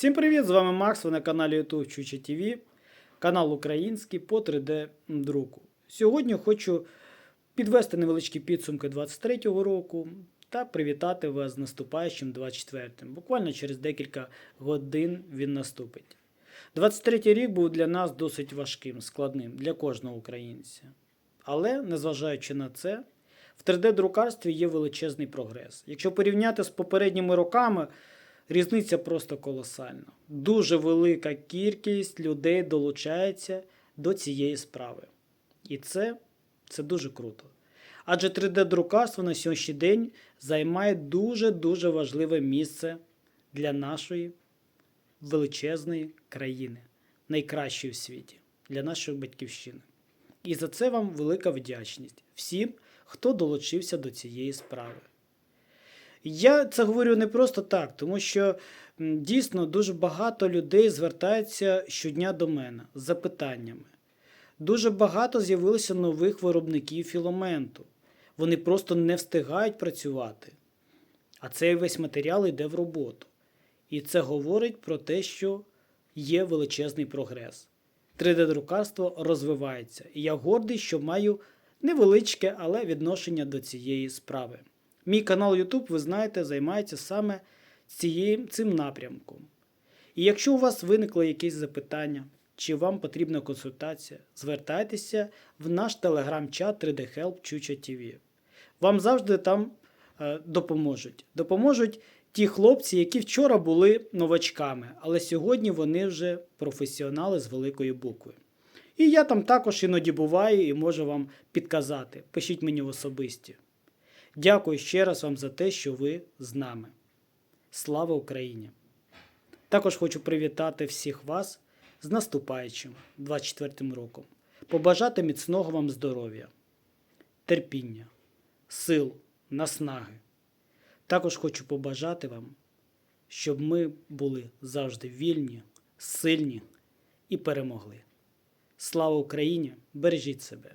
Всім привіт! З вами Макс. Ви на каналі YouTube Чуча ТВ, канал український по 3D друку. Сьогодні хочу підвести невеличкі підсумки 23-го року та привітати вас з наступаючим 24-м. Буквально через декілька годин він наступить. 23-й рік був для нас досить важким, складним для кожного українця. Але, незважаючи на це, в 3D-друкарстві є величезний прогрес. Якщо порівняти з попередніми роками, різниця просто колосальна. Дуже велика кількість людей долучається до цієї справи. І це, це дуже круто. Адже 3D-друкарство на сьогоднішній день займає дуже-дуже важливе місце для нашої величезної країни, найкращої в світі, для нашої батьківщини. І за це вам велика вдячність всім, хто долучився до цієї справи. Я це говорю не просто так, тому що дійсно дуже багато людей звертаються щодня до мене з запитаннями. Дуже багато з'явилося нових виробників філаменту. Вони просто не встигають працювати. А цей весь матеріал йде в роботу. І це говорить про те, що є величезний прогрес. 3D-друкарство розвивається, і я гордий, що маю невеличке, але відношення до цієї справи. Мій канал YouTube, ви знаєте, займається саме цією, цим напрямком. І якщо у вас виникло якесь запитання, чи вам потрібна консультація, звертайтеся в наш телеграм-чат 3D Help Чуча TV. Вам завжди там е, допоможуть. Допоможуть ті хлопці, які вчора були новачками, але сьогодні вони вже професіонали з великої букви. І я там також іноді буваю і можу вам підказати. Пишіть мені в особисті. Дякую ще раз вам за те, що ви з нами. Слава Україні! Також хочу привітати всіх вас з наступаючим 24 роком. Побажати міцного вам здоров'я, терпіння, сил, наснаги. Також хочу побажати вам, щоб ми були завжди вільні, сильні і перемогли. Слава Україні! Бережіть себе!